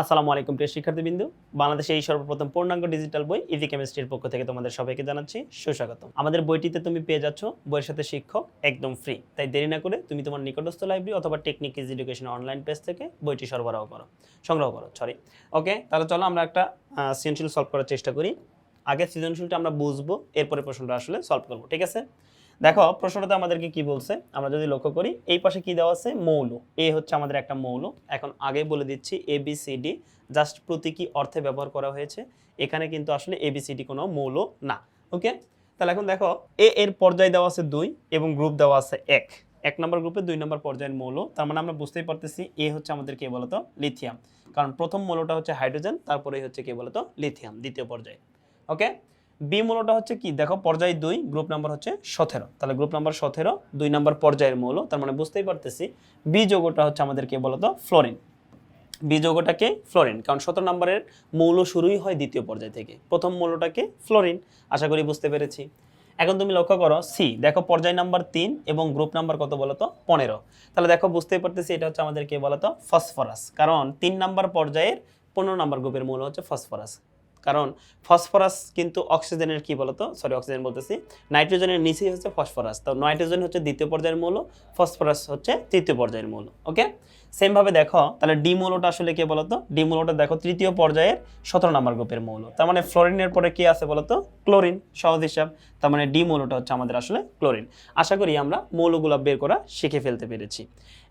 আসসালামু আলাইকুম প্রিয় শিক্ষার্থীবৃন্দ। বাংলাদেশে এই সর্বপ্রথম পূর্ণাঙ্গ ডিজিটাল বই ইজি কেমিস্ট্রির পক্ষ থেকে তোমাদের সবাইকে জানাচ্ছি সুস্বাগতম। আমাদের বইটিতে তুমি পেয়ে যাচ্ছ বইয়ের সাথে শিক্ষক একদম ফ্রি তাই দেরি না করে তুমি তোমার নিকটস্থ লাইব্রেরি অথবা technique is education online page থেকে বইটি সরবরাহ করো, সংগ্রহ করো সরি ওকে তাহলে চলো আমরা একটা সৃজনশীল সলভ করার চেষ্টা করি। আগে সৃজনশীলটা আমরা বুঝব, এরপরে প্রশ্নটা আসলে সলভ করব, ঠিক আছে? দেখো, প্রশ্নটাতে আমাদেরকে কি বলছে? আমরা যদি লক্ষ্য করি, এই পাশে কি দেওয়া আছে? মৌল। এ হচ্ছে আমাদের একটা মৌল। এখন আগে বলে দিচ্ছি A B C D just প্রতীকী অর্থে ব্যবহার করা হয়েছে। এখানে কিন্তু আসলে এ বি সি ডি কোনো মৌল না। ওকে তাহলে এখন দেখো এ এর পর্যায় দেওয়া আছে দুই এবং গ্রুপ দেওয়া আছে এক। এক নম্বর গ্রুপে দুই নম্বর পর্যায়ের মৌল। তার মানে আমরা বুঝতেই পারতেছি এ হচ্ছে আমাদের কে বলতো? লিথিয়াম কারণ প্রথম মৌলটা হচ্ছে হাইড্রোজেন তারপরেই হচ্ছে কে বলতো? লিথিয়াম দ্বিতীয় পর্যায়ে। ওকে বি মৌলটা হচ্ছে কি? দেখো, পর্যায় দুই গ্রুপ নাম্বার হচ্ছে সতেরো। তাহলে গ্রুপ নাম্বার সতেরো, দুই নাম্বার পর্যায়ের মৌল। তার মানে বুঝতেই পারতেছি বি যৌগটা হচ্ছে আমাদের কে বলতো ফ্লোরিন। বি যৌগটাকে ফ্লোরিন, কারণ সতেরো নম্বরের মৌল শুরুই হয় দ্বিতীয় পর্যায় থেকে। প্রথম মৌলটাকে ফ্লোরিন, আশা করি বুঝতে পেরেছি। এখন তুমি লক্ষ্য করো সি দেখো পর্যায় নাম্বার তিন এবং গ্রুপ নাম্বার কত বলতো? পনেরো। তাহলে দেখো, বুঝতেই পারতেছি, এটা হচ্ছে আমাদের কে বলতো ফসফরাস। কারণ তিন নাম্বার পর্যায়ের পনেরো নাম্বার গ্রুপের মৌল হচ্ছে ফসফরাস। কারণ ফসফরাস কিন্তু অক্সিজেনের কি বলতো? সরি অক্সিজেন বলতেছি। নাইট্রোজেনের নিচেই হচ্ছে ফসফরাস। তো নাইট্রোজেন হচ্ছে দ্বিতীয় পর্যায়ের মূল, ফসফরাস হচ্ছে তৃতীয় পর্যায়ের মূল, ওকে? সেম ভাবে দেখো, তাহলে ডি মৌলটা আসলে কে বলতো? ডি মৌলটা দেখো, তৃতীয় পর্যায়ের সতেরো নম্বর গ্রুপের মৌল। তার মানে ফ্লোরিনের পরে কি আছে বলতো? ক্লোরিন, সহজ হিসাব। তার মানে ডি মৌলটা হচ্ছে আমাদের আসলে ক্লোরিন। আশা করি আমরা মৌলগুলো বের করা শিখে ফেলতে পেরেছি।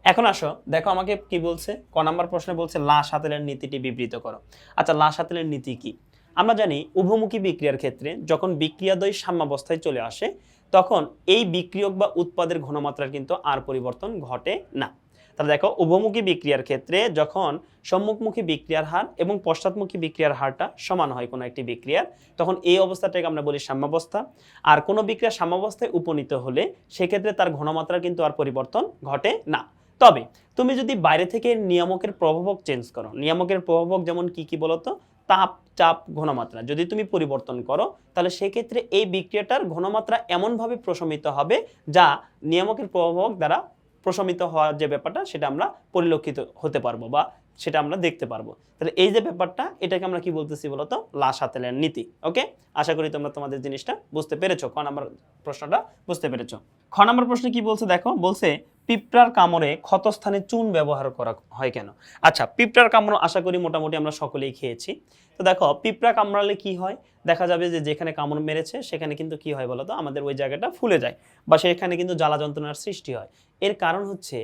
এখন আসো, দেখো আমাকে কি বলছে? ক নাম্বার প্রশ্নে বলছে লাশ হাতেলের নীতিটি বিবৃত করো। আচ্ছা লাশ হাতেলের নীতি কি? আমরা জানি উভমুখী বিক্রিয়ার ক্ষেত্রে যখন বিক্রিয়াদ্বয় সাম্যাবস্থায় চলে আসে, তখন এই বিক্রিয়ক বা উৎপাদের ঘনমাত্রার কিন্তু আর পরিবর্তন ঘটে না। তাহলে দেখো, উভমুখী বিক্রিয়ার ক্ষেত্রে যখন সম্মুখমুখী বিক্রিয়ার হার এবং পশ্চাৎমুখী বিক্রিয়ার হারটা সমান হয় কোনো একটি বিক্রিয়ার, তখন এই অবস্থাটাকে আমরা বলি সাম্যাবস্থা। আর কোনো বিক্রিয়া সাম্যাবস্থায় উপনীত হলে সেক্ষেত্রে তার ঘনমাত্রার কিন্তু আর পরিবর্তন ঘটে না। তবে তুমি যদি বাইরে থেকে নিয়ামকের প্রভাবক চেঞ্জ করো, নিয়ামকের প্রভাবক যেমন কি কি বলতো? তাপ, চাপ, ঘনমাত্রা যদি তুমি পরিবর্তন করো, তাহলে সেক্ষেত্রে এই বিক্রিয়াটার ঘনমাত্রা এমনভাবে প্রশমিত হবে যা নিয়ামকের প্রভাবক দ্বারা প্রশমিত হওয়ার যে ব্যাপারটা, সেটা আমরা পরিলক্ষিত হতে পারব বা সেটা আমরা দেখতে পারব। তাহলে এই যে ব্যাপারটা, এটাকে আমরা কি বলতেছি বলতো? লাশ হাতেলের নীতি, ওকে? আশা করি তোমরা তোমাদের জিনিসটা বুঝতে পেরেছ। ক নাম্বার প্রশ্নটা? বুঝতে পেরেছ। খ নাম্বার প্রশ্নে কি বলছে দেখো? বলছে পিঁপড়ার কামড়ে ক্ষতস্থানে চুন ব্যবহার করা হয় কেন? আচ্ছা পিঁপড়ার কামড় আশা করি মোটামুটি আমরা সকলেই খেয়েছি। তো দেখো, পিঁপড়া কামড়ালে কি হয়? দেখা যাবে যে যেখানে কামড় মেরেছে, সেখানে কিন্তু কি হয় বলতো? আমাদের ওই জায়গাটা ফুলে যায় বা সেখানে কিন্তু জ্বালা যন্ত্রণার সৃষ্টি হয়। এর কারণ হচ্ছে,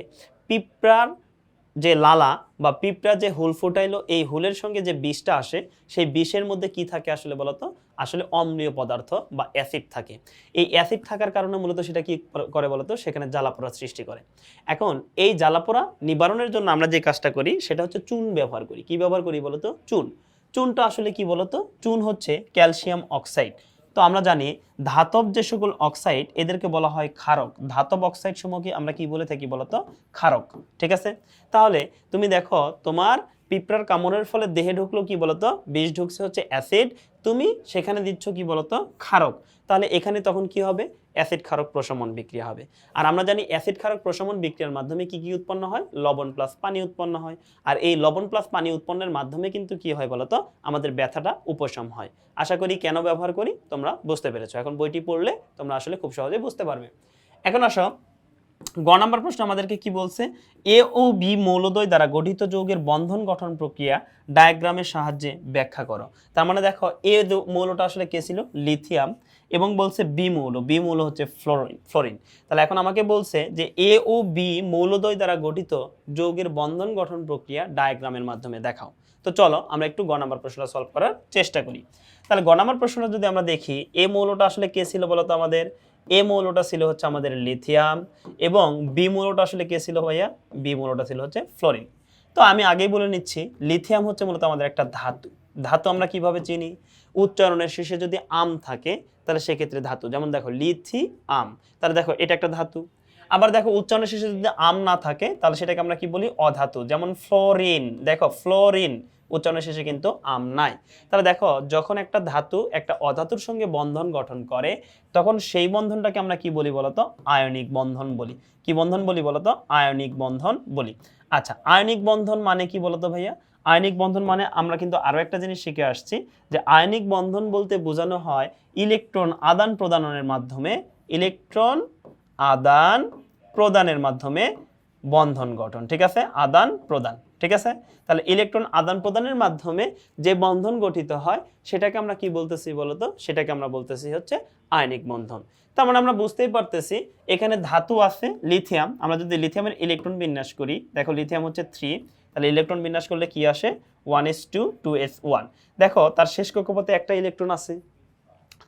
পিঁপড়ার যে লালা বা পিঁপড়া যে হুল ফুটাইলো, এই হুলের সঙ্গে যে বিষটা আসে, সেই বিষের মধ্যে কি থাকে আসলে বলতো? আসলে অম্লীয় পদার্থ বা অ্যাসিড থাকে। এই অ্যাসিড থাকার কারণে মূলত সেটা কি করে বলতো? সেখানে জ্বালাপোড়া সৃষ্টি করে। এখন এই জ্বালাপোড়া নিবারণের জন্য আমরা যে কাজটা করি, সেটা হচ্ছে চুন ব্যবহার করি। কি ব্যবহার করি বলতো? চুন। চুনটা আসলে কি বলতো? চুন হচ্ছে ক্যালসিয়াম অক্সাইড। তো আমরা জানি ধাতব যে সকল অক্সাইড এদেরকে বলা হয় ক্ষারক। ধাতব অক্সাইড সমূহকে আমরা কি বলে থাকি বলতো? ক্ষারক। ঠিক আছে? তাহলে তুমি দেখো, তোমার পিঁপড়ার কামড়ের ফলে দেহে ঢুকলো কি বলতো? বিষ ঢুকছে হচ্ছে অ্যাসিড। তুমি সেখানে দিচ্ছ কি বলতো? ক্ষারক। তাহলে এখানে তখন কি হবে? অ্যাসিড ক্ষারক প্রশমন বিক্রিয়া হবে। আর আমরা জানি অ্যাসিড ক্ষারক প্রশমন বিক্রিয়ার মাধ্যমে কি কি উৎপন্ন হয়? লবণ প্লাস পানি উৎপন্ন হয়। আর এই লবণ প্লাস পানি উৎপন্নের মাধ্যমে কিন্তু কি হয় বলতো? আমাদের ব্যথাটা উপশম হয়। আশা করি কেন ব্যবহার করি? তোমরা বুঝতে পেরেছ। এখন বইটি পড়লে তোমরা আসলে খুব সহজে বুঝতে পারবে। এখন আসো, গ নাম্বার প্রশ্ন আমাদেরকে কি বলছে? এ ও বি মৌলদ্বয় দ্বারা গঠিত যৌগের বন্ধন গঠন প্রক্রিয়া ডায়াগ্রামের সাহায্যে ব্যাখ্যা করো। তার মানে দেখো, এ মৌলটা আসলে কে ছিল? লিথিয়াম এবং বলছে বি মৌল বি মৌল হচ্ছে ফ্লোরিন ফ্লোরিন। তাহলে এখন আমাকে বলছে যে এ ও বি মৌলদ্বয় দ্বারা গঠিত যৌগের বন্ধন গঠন প্রক্রিয়া ডায়াগ্রামের মাধ্যমে দেখাও। তো চলো আমরা একটু গ নাম্বার প্রশ্নটা সলভ করার চেষ্টা করি। তাহলে গ নাম্বার প্রশ্নটা যদি আমরা দেখি এ মৌলটা আসলে কে ছিল বলতো আমাদের? এ মৌলটা ছিল হচ্ছে আমাদের লিথিয়াম এবং বি মৌলটা আসলে কে ছিল ভাইয়া? বি মৌলটা ছিল হচ্ছে ফ্লোরিন। তো আমি আগেই বলে নিচ্ছি, লিথিয়াম হচ্ছে মূলত আমাদের একটা ধাতু। ধাতু আমরা কীভাবে চিনি? উচ্চারণের শেষে যদি আম থাকে, তাহলে সেক্ষেত্রে ধাতু। যেমন দেখো লিথি আম। তাহলে দেখো, এটা একটা ধাতু। আবার দেখো, উচ্চারণের শেষে যদি আম না থাকে, তাহলে সেটাকে আমরা কি বলি? অধাতু। যেমন ফ্লোরিন। দেখো, ফ্লোরিন। উচ্চারণের শেষে কিন্তু আম নাই। তাহলে দেখো, যখন একটা ধাতু একটা অধাতুর সঙ্গে বন্ধন গঠন করে, তখন সেই বন্ধনটাকে আমরা কি বলি বলতো? আয়নিক বন্ধন বলি। কি বন্ধন বলি বলতো? আয়নিক বন্ধন বলি। আচ্ছা আয়নিক বন্ধন মানে কি বলতো ভাইয়া? আয়নিক বন্ধন মানে আমরা কিন্তু আরও একটা জিনিস শিখে আসছি যে আয়নিক বন্ধন বলতে বোঝানো হয় ইলেকট্রন আদান প্রদানের মাধ্যমে, ইলেকট্রন আদান প্রদানের মাধ্যমে বন্ধন গঠন, ঠিক আছে? আদান প্রদান, ঠিক আছে? তাহলে ইলেকট্রন আদান প্রদানের মাধ্যমে যে বন্ধন গঠিত হয়, সেটাকে আমরা কি বলতেছি বলতো? সেটাকে আমরা বলতেছি হচ্ছে আয়নিক বন্ধন। তার মানে আমরা বুঝতেই পারতেছি এখানে ধাতু আছে, লিথিয়াম। আমরা যদি লিথিয়ামের ইলেকট্রন বিন্যাস করি, দেখো লিথিয়াম হচ্ছে থ্রি তাহলে ইলেকট্রন বিন্যাস করলে কি আসে? One s two two s one দেখো, তার শেষ কক্ষপথে একটা ইলেকট্রন আছে।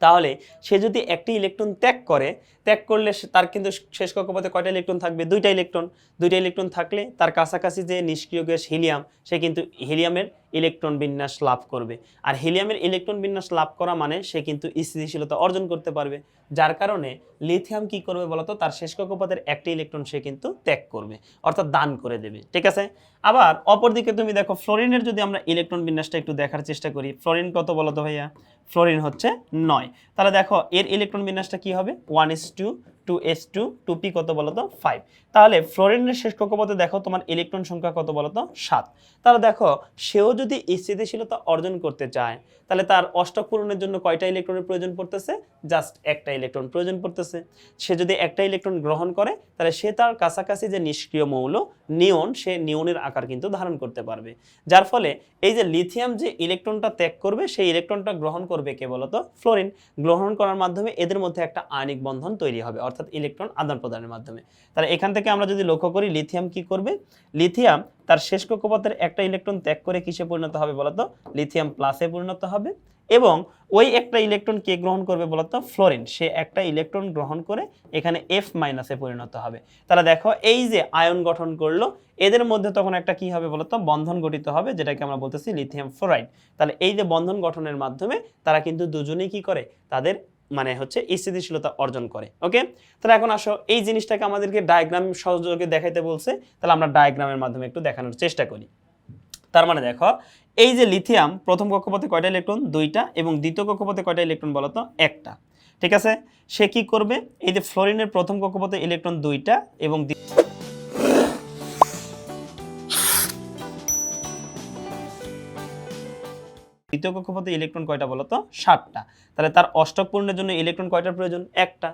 তাহলে সে যদি একটি ইলেকট্রন ত্যাগ করে, ত্যাগ করলে তার কিন্তু শেষ কক্ষপথে কয়টা ইলেকট্রন থাকবে? দুইটা ইলেকট্রন। দুইটা ইলেকট্রন থাকলে তার কাছাকাছি যে নিষ্ক্রিয় গ্যাস হিলিয়াম, সে কিন্তু হিলিয়ামের ইলেকট্রন বিন্যাস লাভ করবে। আর হিলিয়ামের ইলেকট্রন বিন্যাস লাভ করা মানে সে কিন্তু স্থিতিশীলতা অর্জন করতে পারবে। যার কারণে লিথিয়াম কি করবে বলতো? তার শেষ কক্ষপথের একটি ইলেকট্রন সে কিন্তু ত্যাগ করবে, অর্থাৎ দান করে দেবে। ঠিক আছে? আবার অপরদিকে তুমি দেখো, ফ্লোরিনের যদি আমরা ইলেকট্রন বিন্যাসটা একটু দেখার চেষ্টা করি, ফ্লোরিন কত বলতো ভাইয়া? ফ্লোরিন হচ্ছে নয়। তাহলে দেখো এর ইলেকট্রন বিন্যাসটা কি হবে? One s two two s two two p কত বলতো? ফাইভ তাহলে ফ্লোরিনের শেষ কক্ষপথে দেখো তোমার ইলেকট্রন সংখ্যা কত বলতো? সাত। তাহলে দেখো, সেও যদি স্থিতিশীলতা অর্জন করতে চায়, তাহলে তার অষ্টক পূরণের জন্য কয়টা ইলেকট্রনের প্রয়োজন পড়তেছে? জাস্ট একটা ইলেকট্রন প্রয়োজন পড়তেছে। সে যদি একটা ইলেকট্রন গ্রহণ করে, তাহলে সে তার কাছাকাছি যে নিষ্ক্রিয় মৌল, নিয়ন, সে নিয়নের আকার কিন্তু ধারণ করতে পারবে। যার ফলে এই যে লিথিয়াম যে ইলেকট্রনটা ত্যাগ করবে, সেই ইলেকট্রনটা গ্রহণ করবে কে বলতো? ফ্লোরিন গ্রহণ করার মাধ্যমে এদের মধ্যে একটা আয়নিক বন্ধন তৈরি হবে। অর্থাৎ ইলেকট্রন আদান প্রদানের মাধ্যমে। তাহলে এখান থেকে আমরা যদি লক্ষ্য করি, লিথিয়াম কি করবে? লিথিয়াম তার শেষ কক্ষপথের একটা ইলেকট্রন ত্যাগ করে কিসে পরিণত হবে বলতো? লিথিয়াম প্লাসে পরিণত হবে এবং ওই একটা ইলেকট্রন কে গ্রহণ করবে বলতো? ফ্লোরিন। সে একটা ইলেকট্রন গ্রহণ করে এখানে এফ মাইনাসে পরিণত হবে। তাহলে দেখো, এই যে আয়ন গঠন করল, এদের মধ্যে তখন একটা কি হবে বলতো? বন্ধন গঠিত হবে, যেটাকে আমরা বলতেছি লিথিয়াম ফ্লোরাইড। তাহলে এই যে বন্ধন গঠনের মাধ্যমে তারা কিন্তু দুজনেই কি করে? তাদের মানে হচ্ছে স্থিতিশীলতা অর্জন করে ওকে তাহলে এখন আসো, এই জিনিসটাকে আমাদেরকে ডায়াগ্রাম সহযোগে দেখাইতে বলছে, তাহলে আমরা ডায়াগ্রামের মাধ্যমে একটু দেখানোর চেষ্টা করি। তার মানে দেখো, এই যে লিথিয়াম প্রথম কক্ষপথে কয়টা ইলেকট্রন দুইটা, এবং দ্বিতীয় কক্ষপথে কয়টা ইলেকট্রন বলতো? একটা, ঠিক আছে? সে কি করবে? এই যে ফ্লোরিনের প্রথম কক্ষপথে ইলেকট্রন দুইটা, এবং দ্বিতীয় কক্ষপথে ইলেকট্রন কয়টা বলতো? সাতটা। তাহলে তার অষ্টক পূর্ণের জন্য ইলেকট্রন কয়টার প্রয়োজন? একটা।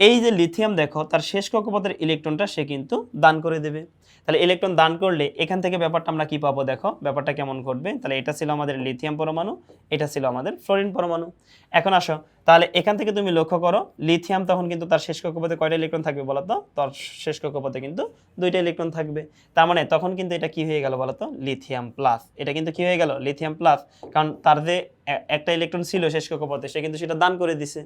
এই যে লিথিয়াম দেখো, তার শেষ কক্ষপথের ইলেকট্রনটা সে কিন্তু দান করে দেবে। তাহলে ইলেকট্রন দান করলে এখান থেকে ব্যাপারটা আমরা কি পাবো দেখো, ব্যাপারটা কেমন ঘটবে? তাহলে এটা ছিল আমাদের লিথিয়াম পরমাণু, এটা ছিল আমাদের ফ্লোরিন পরমাণু। এখন আসো, তাহলে এখান থেকে তুমি লক্ষ্য করো লিথিয়াম তখন কিন্তু তার শেষ কক্ষপথে কয়টা ইলেকট্রন থাকবে বলো তো? তার শেষ কক্ষপথে কিন্তু দুইটা ইলেকট্রন থাকবে। তার মানে তখন কিন্তু এটা কি হয়ে গেল বলো তো? লিথিয়াম প্লাস এটা কিন্তু কি হয়ে গেল? লিথিয়াম প্লাস কারণ তার যে একটা ইলেকট্রন ছিল শেষ কক্ষপথে, সে কিন্তু সেটা দান করে দিছে।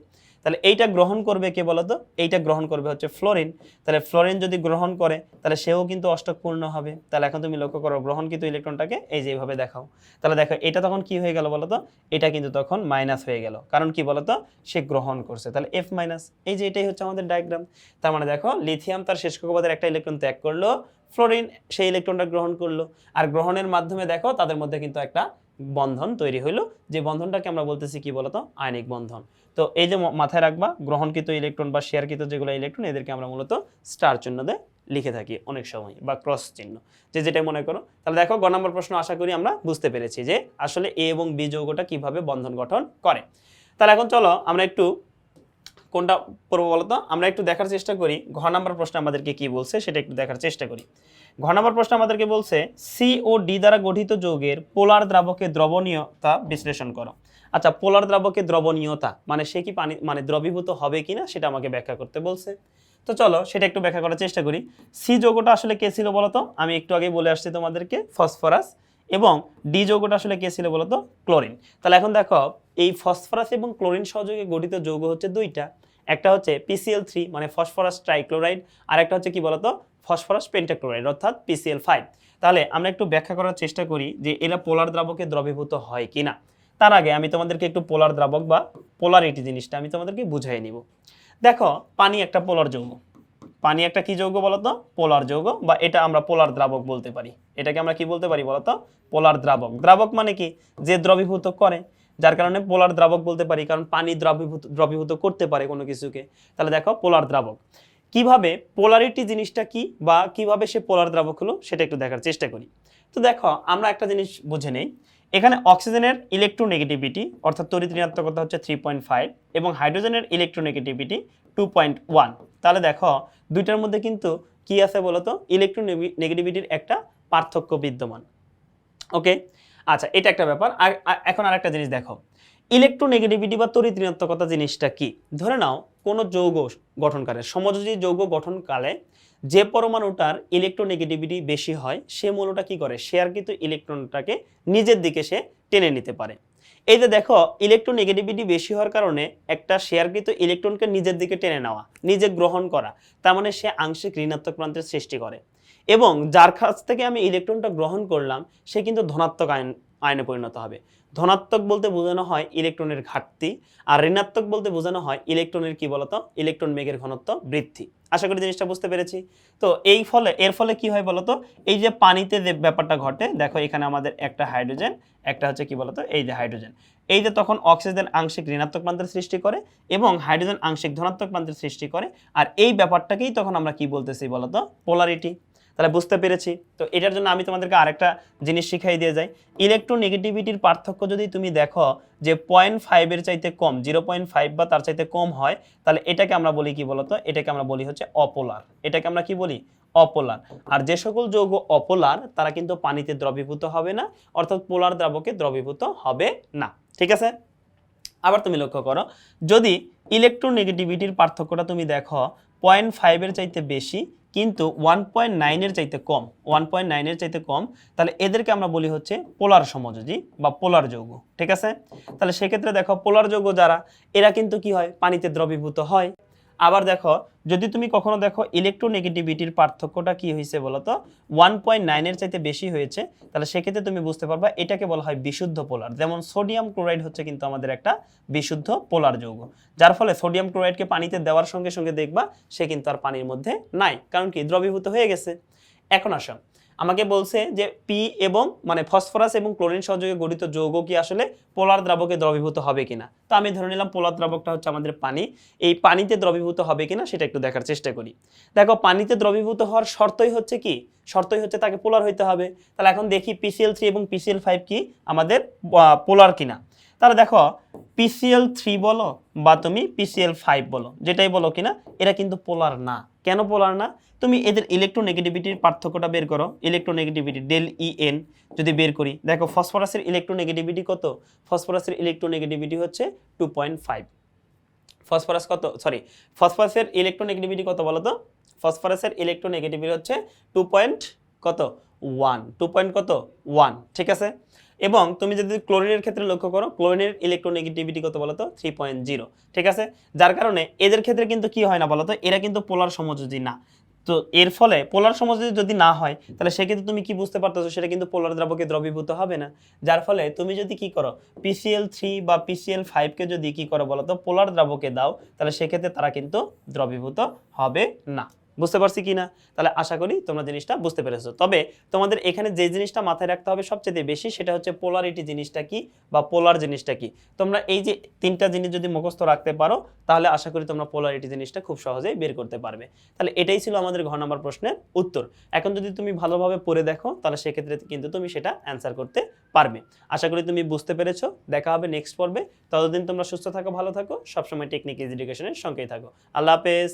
তাহলে এইটা গ্রহণ করবে কে বলতো? এইটা গ্রহণ করবে হচ্ছে ফ্লোরিন। তাহলে ফ্লোরিন যদি গ্রহণ করে, তাহলে সেও কিন্তু অষ্টক পূর্ণ হবে। তাহলে এখন তুমি লক্ষ্য করো গ্রহণ কিন্তু ইলেকট্রনটাকে এই যে এইভাবে দেখাও। তাহলে দেখো, এটা তখন কি হয়ে গেল বলতো? এটা কিন্তু তখন মাইনাস হয়ে গেল। কারণ কি বলতো? সে গ্রহণ করছে। তাহলে এফ মাইনাস এই যে এটাই হচ্ছে আমাদের ডায়াগ্রাম তার মানে দেখো লিথিয়াম তার শেষ কক্ষপথের একটা ইলেকট্রন ত্যাগ করল, ফ্লোরিন সেই ইলেকট্রনটা গ্রহণ করল। আর গ্রহণের মাধ্যমে দেখো, তাদের মধ্যে কিন্তু একটা বন্ধন তৈরি হইল। যে বন্ধনটাকে আমরা বলতেছি কি বলতো? আয়নিক বন্ধন। তো এই যে মাথায় রাখবা, গ্রহণকৃত ইলেকট্রন বা শেয়ারকৃত যেগুলো ইলেকট্রন, এদেরকে আমরা মূলত স্টার চিহ্ন দিয়ে লিখে থাকি অনেক সময়, বা ক্রস চিহ্ন। যে যেটা মনে করো। তাহলে দেখো, গ নম্বর প্রশ্ন আশা করি আমরা বুঝতে পেরেছি যে আসলে এ এবং বি যৌগটা কীভাবে বন্ধন গঠন করে। তাহলে এখন চলো আমরা একটু কোনটা পড়ব বলতো? আমরা একটু দেখার চেষ্টা করি। ঘ নম্বর প্রশ্ন আমাদেরকে কি বলছে সেটা একটু দেখার চেষ্টা করি। ঘ নম্বর প্রশ্ন আমাদেরকে বলছে সি ও ডি দ্বারা গঠিত যৌগের পোলার দ্রাবকে দ্রবণীয়তা বিশ্লেষণ করো। আচ্ছা পোলার দ্রাবকের দ্রবণীয়তা মানে সে কি পানি মানে দ্রবীভূত হবে কিনা সেটা আমাকে ব্যাখ্যা করতে বলছে। তো চলো সেটা একটু ব্যাখ্যা করার চেষ্টা করি। সি যৌগটা আসলে কে ছিল বলতো? আমি একটু আগে বলে আসছি তোমাদেরকে, ফসফরাস। এবং ডি যৌগটা আসলে কে ছিল বলতো? ক্লোরিন। তাহলে এখন দেখো, এই ফসফরাস এবং ক্লোরিন সহযোগে গঠিত যৌগ হচ্ছে দুইটা। একটা হচ্ছে পিসিএল থ্রি মানে ফসফরাস ট্রাইক্লোরাইড, আর একটা হচ্ছে কি বলতো? ফসফরাস পেন্টাক্লোরাইড, অর্থাৎ পিসিএল ফাইভ তাহলে আমরা একটু ব্যাখ্যা করার চেষ্টা করি যে এরা পোলার দ্রাবকে দ্রবীভূত হয় কিনা। তার আগে আমি তোমাদেরকে একটু পোলার দ্রাবক বা পোলারিটি জিনিসটা আমি তোমাদেরকে বুঝাই নিব। দেখো, পানি একটা পোলার যৌগ। পানি একটা কি যৌগ বলতো? পোলার যৌগ বা এটা আমরা পোলার দ্রাবক বলতে পারি। এটাকে আমরা কি বলতে পারি বলতো? পোলার দ্রাবক। দ্রাবক মানে কি? যে দ্রবীভূত করে, যার কারণে পোলার দ্রাবক বলতে পারি, কারণ পানি দ্রবীভূত দ্রবীভূত করতে পারে কোনো কিছুকে। তাহলে দেখো, পোলার দ্রাবক। কীভাবে? পোলারিটি জিনিসটা কি বা কীভাবে সে পোলার দ্রাবক হলো, সেটা একটু দেখার চেষ্টা করি। তো দেখো, আমরা একটা জিনিস বুঝে নেই। এখানে অক্সিজেনের ইলেকট্রোনেগেটিভিটি অর্থাৎ তড়িৎ ঋণাত্মকতা হচ্ছে থ্রি পয়েন্ট ফাইভ এবং হাইড্রোজেনের ইলেকট্রোনেগেটিভিটি টু পয়েন্ট ওয়ান তাহলে দেখো দুইটার মধ্যে কিন্তু কি আছে বলতো? ইলেকট্রো নেগেটিভিটির একটা পার্থক্য বিদ্যমান। ওকে আচ্ছা এটা একটা ব্যাপার। আর এখন আর একটা জিনিস দেখো। ইলেকট্রোনেগেটিভিটি বা তড়িৎ ঋণাত্মকতা জিনিসটা কি? ধরে নাও, কোনো যৌগ গঠনকালে, সমযোজী যৌগ গঠনকালে যে পরমাণুটার ইলেকট্রোনেগেটিভিটি বেশি হয়, সে মূলটা কি করে? সে আর কিন্তু ইলেকট্রনটাকে নিজের দিকে সে টেনে নিতে পারে। এই যে দেখো ইলেকট্রোনেগেটিভিটি বেশি হওয়ার কারণে একটা শেয়ারকৃত ইলেকট্রনকে নিজের দিকে টেনে নেওয়া, নিজে গ্রহণ করা, তার মানে সে আংশিক ঋণাত্মক প্রান্তের সৃষ্টি করে। এবং যার কাছ থেকে আমি ইলেকট্রনটা গ্রহণ করলাম, সে কিন্তু ধনাত্মক আয়ন, আয়নে পরিণত হবে। ধনাত্মক বলতে বোঝানো হয় ইলেকট্রনের ঘাটতি, আর ঋণাত্মক বলতে বোঝানো হয় ইলেকট্রনের কি বলতো? ইলেকট্রন মেঘের ঘনত্ব বৃদ্ধি। আশা করি জিনিসটা বুঝতে পেরেছি। তো এই ফলে, এর ফলে কি হয় বলতো? এই যে পানিতে যে ব্যাপারটা ঘটে, দেখো এখানে আমাদের একটা হাইড্রোজেন, একটা হচ্ছে কি বলতো? এই যে হাইড্রোজেন। এই যে তখন অক্সিজেন আংশিক ঋণাত্মক প্রান্তের সৃষ্টি করে এবং হাইড্রোজেন আংশিক ধনাত্মক প্রান্তের সৃষ্টি করে। আর এই ব্যাপারটাকেই তখন আমরা কি বলতেছি বলতো? পোলারিটি। তাহলে বুঝতে পেরেছি। তো এটার জন্য আমি তোমাদেরকে আরেকটা জিনিস শিখাই দিয়ে যাই। ইলেকট্রোনেগেটিভিটির পার্থক্য যদি তুমি দেখো যে পয়েন্ট ফাইভের চাইতে কম জিরো পয়েন্ট ফাইভ বা তার চাইতে কম হয়, তাহলে এটাকে আমরা বলি কি বলতো? এটাকে আমরা বলি হচ্ছে অপোলার। এটাকে আমরা কি বলি? অপোলার। আর যে সকল যৌগ অপোলার, তারা কিন্তু পানিতে দ্রবীভূত হবে না, অর্থাৎ পোলার দ্রাবকে দ্রবীভূত হবে না। ঠিক আছে? আবার তুমি লক্ষ্য করো, যদি ইলেকট্রোনেগেটিভিটির পার্থক্যটা তুমি দেখো পয়েন্ট ফাইভের চাইতে বেশি, কিন্তু ওয়ান পয়েন্ট নাইনের চাইতে কম ওয়ান পয়েন্ট নাইনের চাইতে কম, তাহলে এদেরকে আমরা বলি হচ্ছে পোলার সমযোজী বা পোলার যৌগ, ঠিক আছে? তাহলে সেক্ষেত্রে দেখো পোলার যৌগ যারা, এরা কিন্তু কি হয়? পানিতে দ্রবীভূত হয়। আবার দেখো, যদি তুমি কখনো দেখো ইলেকট্রোনেগেটিভিটির পার্থক্যটা কি হয়েছে বলতো? ওয়ান পয়েন্ট নাইনের চাইতে বেশি হয়েছে, তাহলে সেক্ষেত্রে তুমি বুঝতে পারবা, এটাকে বলা হয় বিশুদ্ধ পোলার। যেমন সোডিয়াম ক্লোরাইড হচ্ছে কিন্তু আমাদের একটা বিশুদ্ধ পোলার যৌগ। যার ফলে সোডিয়াম ক্লোরাইডকে পানিতে দেওয়ার সঙ্গে সঙ্গে দেখবা, সে কিন্তু আর পানির মধ্যে নাই। কারণ কি? দ্রবীভূত হয়ে গেছে। এখন আসো। আমাকে বলছে যে পি এবং মানে ফসফরাস এবং ক্লোরিন সহযোগে গঠিত যৌগ কি আসলে পোলার দ্রাবকে দ্রবীভূত হবে কিনা? তো আমি ধরে নিলাম পোলার দ্রাবকটা হচ্ছে আমাদের পানি। এই পানিতে দ্রবীভূত হবে কিনা সেটা একটু দেখার চেষ্টা করি। দেখো, পানিতে দ্রবীভূত হওয়ার শর্তই হচ্ছে কি? শর্তই হচ্ছে তাকে পোলার হইতে হবে। তাহলে এখন দেখি পিসিএল থ্রি এবং পিসিএল ফাইভ কি আমাদের পোলার কিনা। তাহলে দেখো পিসিএল থ্রি বলো বা তুমি পিসিএল ফাইভ বলো, যেটাই বলো কিনা এরা কিন্তু পোলার না। কেন পোলার না? তুমি এদের ইলেকট্রোনেগেটিভিটির পার্থক্যটা বের করো ইলেকট্রোনেগেটিভিটি ডেল ই এন যদি বের করি, দেখো ফসফরাসের ইলেকট্রোনেগেটিভিটি কত? ফসফরাসের ইলেকট্রোনেগেটিভিটি হচ্ছে টু পয়েন্ট ফাইভ ফসফরাস কত? সরি ফসফরাসের ইলেকট্রোনেগেটিভিটি কত বলো তো? ফসফরাসের ইলেকট্রোনেগেটিভিটি হচ্ছে টু পয়েন্ট কত? ওয়ান টু পয়েন্ট কত? ওয়ান ঠিক আছে? এবং তুমি যদি ক্লোরিনের ক্ষেত্রে লক্ষ্য করো, ক্লোরিনের ইলেকট্রোনেগেটিভিটি কত বলতো? থ্রি পয়েন্ট জিরো ঠিক আছে? যার কারণে এদের ক্ষেত্রে কিন্তু কি হয় না বলতো? এরা কিন্তু পোলার সমযোজী না। তো এর ফলে পোলার সমযোজী যদি না হয়, তাহলে সেক্ষেত্রে তুমি কি বুঝতে পারতেছো? সেটা কিন্তু পোলার দ্রাবকে দ্রবীভূত হবে না। যার ফলে তুমি যদি কি করো পিসিএল থ্রি বা পিসিএল ফাইভকে যদি কি করো বলতো, পোলার দ্রাবকে দাও, তাহলে সেক্ষেত্রে তারা কিন্তু দ্রবীভূত হবে না। বুঝতে পারছি কি না তাহলে আশা করি তোমরা জিনিসটা বুঝতে পেরেছ। তবে তোমাদের এখানে যে জিনিসটা মাথায় রাখতে হবে সবচেয়ে বেশি সেটা হচ্ছে পোলারিটি জিনিসটা কি বা পোলার জিনিসটা কি? তোমরা এই যে তিনটা জিনিস যদি মুখস্থ রাখতে পারো, তাহলে আশা করি তোমরা পোলারিটি জিনিসটা খুব সহজেই বের করতে পারবে। তাহলে এটাই ছিল আমাদের ঘর নাম্বার প্রশ্নের উত্তর। এখন যদি তুমি ভালোভাবে পড়ে দেখো, তাহলে সেক্ষেত্রে কিন্তু তুমি সেটা অ্যান্সার করতে পারবে। আশা করি তুমি বুঝতে পেরেছ। দেখা হবে নেক্সট পর্বে। ততদিন তোমরা সুস্থ থাকো, ভালো থাকো। সবসময় টেকনিক এডুকেশনের সঙ্গেই থাকো। আল্লাহ হাফেজ।